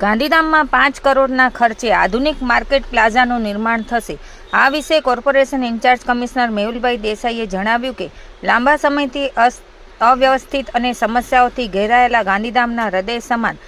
ગાંધીધામમાં પાંચ કરોડના ખર્ચે આધુનિક માર્કેટ પ્લાઝાનું નિર્માણ થશે. આ વિશે કોર્પોરેશન ઇન્ચાર્જ કમિશનર મેહુલભાઈ દેસાઈએ જણાવ્યું કે, લાંબા સમયથી અવ્યવસ્થિત અને સમસ્યાઓથી ઘેરાયેલા ગાંધીધામના હૃદય સમાન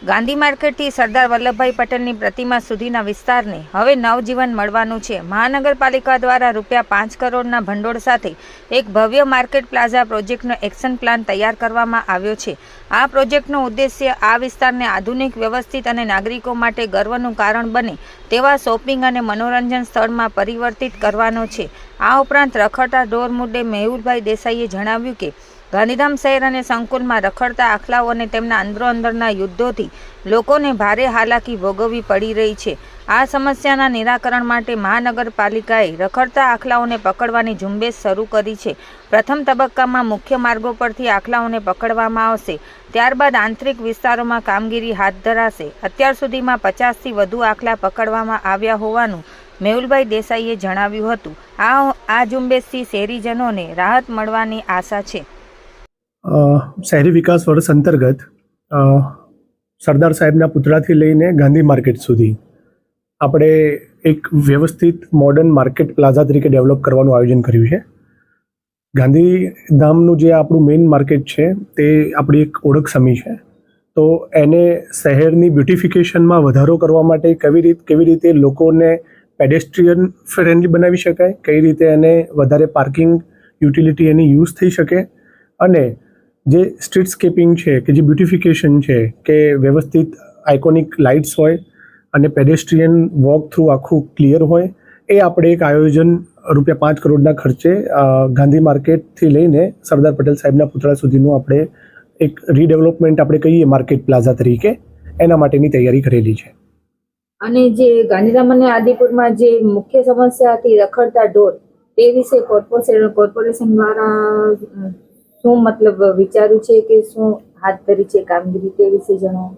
ગાંધી માર્કેટથી સરદાર વલ્લભભાઈ પટેલની પ્રતિમા સુધીના વિસ્તારને હવે નવજીવન મળવાનું છે. મહાનગરપાલિકા દ્વારા રૂપિયા પાંચ કરોડના ભંડોળ સાથે એક ભવ્ય માર્કેટ પ્લાઝા પ્રોજેક્ટનો એક્શન પ્લાન તૈયાર કરવામાં આવ્યો છે. આ પ્રોજેક્ટનો ઉદ્દેશ્ય આ વિસ્તારને આધુનિક, વ્યવસ્થિત અને નાગરિકો માટે ગર્વનું કારણ બને તેવા શોપિંગ અને મનોરંજન સ્થળમાં પરિવર્તિત કરવાનો છે. આ ઉપરાંત રખડતા ઢોર મુદ્દે મેહુલભાઈ દેસાઈએ જણાવ્યું કે ગાંધીધામ શહેર અને સંકુલમાં રખડતા આખલાઓ અને તેમના અંદરોઅંદરના યુદ્ધોથી લોકોને ભારે હાલાકી ભોગવવી પડી રહી છે. આ સમસ્યાના નિરાકરણ માટે મહાનગરપાલિકાએ રખડતા આખલાઓને પકડવાની ઝુંબેશ શરૂ કરી છે. પ્રથમ તબક્કામાં મુખ્ય માર્ગો પરથી આખલાઓને પકડવામાં આવશે. ત્યારબાદ આંતરિક વિસ્તારોમાં કામગીરી હાથ ધરાશે. અત્યાર સુધીમાં પચાસથી વધુ આખલા પકડવામાં આવ્યા હોવાનું મેહુલભાઈ દેસાઈએ જણાવ્યું હતું. આ આ ઝુંબેશથી શહેરીજનોને રાહત મળવાની આશા છે. શહેરી વિકાસ વર્ષ અંતર્ગત સરદાર સાહેબના પુતળાથી લઈને ગાંધી માર્કેટ સુધી આપણે એક વ્યવસ્થિત મોડર્ન માર્કેટ પ્લાઝા તરીકે ડેવલપ કરવાનું આયોજન કર્યું છે. ગાંધીધામનું જે આપણું મેઇન માર્કેટ છે, તે આપણી એક ઓળખ સમી છે. તો એને શહેરની બ્યુટિફિકેશનમાં વધારો કરવા માટે કેવી રીતે કેવી રીતે લોકોને પેડેસ્ટ્રિયન ફ્રેન્ડલી બનાવી શકાય, કઈ રીતે એને વધારે પાર્કિંગ યુટિલિટી એની યુઝ થઈ શકે અને જે સ્ટ્રીટસ્કેપિંગ છે, કે જે બ્યુટિફિકેશન છે, કે વ્યવસ્થિત આઇકોનિક લાઇટ્સ હોય અને પેડેસ્ટ્રિયન વોક થ્રુ આખું ક્લિયર હોય, એ આપણે એક આયોજન રૂપિયા પાંચ કરોડના ખર્ચે ગાંધી માર્કેટથી લઈને સરદાર પટેલ સાહેબના પુતળા સુધીનું આપણે એક રીડેવલપમેન્ટ આપણે કહીએ માર્કેટ પ્લાઝા તરીકે, એના માટેની તૈયારી કરેલી છે. અને જે ગાંધીધામ અને આદિપુરમાં જે મુખ્ય સમસ્યા હતી રખડતા ઢોર, તે વિશે કોર્પોરેશન કોર્પોરેશન દ્વારા શું મતલબ વિચાર્યું છે કે શું હાથ ધરી છે કામગીરી તે વિશે જણાવો?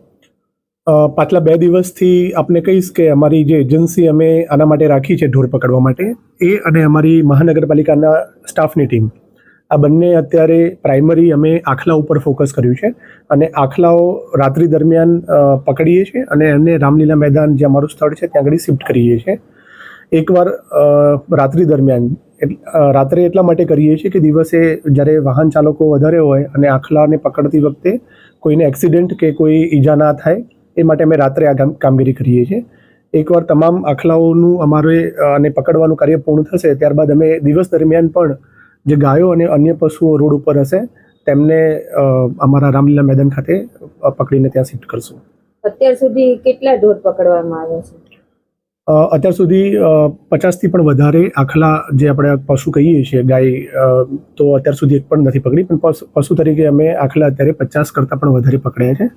પાછલા બે દિવસથી આપને કહીશ કે અમારી જે એજન્સી અમે આના માટે રાખી છે ઢોર પકડવા માટે, એ અને અમારી મહાનગરપાલિકાના સ્ટાફની ટીમ. આ બંને અત્યારે પ્રાઇમરી અમે આખલા ઉપર ફોકસ કર્યું છે અને આખલાઓ રાત્રિ દરમિયાન પકડીએ છીએ અને એમને રામલીલા મેદાન જે અમારું સ્થળ છે ત્યાં આગળ શિફ્ટ કરીએ છીએ. એકવાર રાત્રિ દરમિયાન રાત્રે એટલા માટે કરીએ છીએ કે દિવસે જ્યારે વાહન ચાલકો વધારે હોય અને આખલાને પકડતી વખતે કોઈને એક્સિડન્ટ કે કોઈ ઈજા ના થાય, એ માટે અમે રાત્રે આ કામગીરી કરીએ છીએ. એકવાર તમામ આખલાઓનું અમારે અને પકડવાનું કાર્ય પૂર્ણ થશે, ત્યારબાદ અમે દિવસ દરમિયાન પણ જે ગાયો અને અન્ય પશુઓ રોડ ઉપર હશે, તેમને અમારા રામલીલા મેદાન ખાતે પકડીને ત્યાં શિફ્ટ કરશું. અત્યાર સુધી કેટલા ઢોર પકડવામાં આવ્યા છે? અત્યાર સુધી પચાસથી પણ વધારે આખલા જે આપણે પશુ કહીએ છીએ, ગાય તો અત્યાર સુધી એક પણ નથી પકડી. પણ પશુ તરીકે અમે આખલા અત્યારે પચાસ કરતાં પણ વધારે પકડ્યા છે.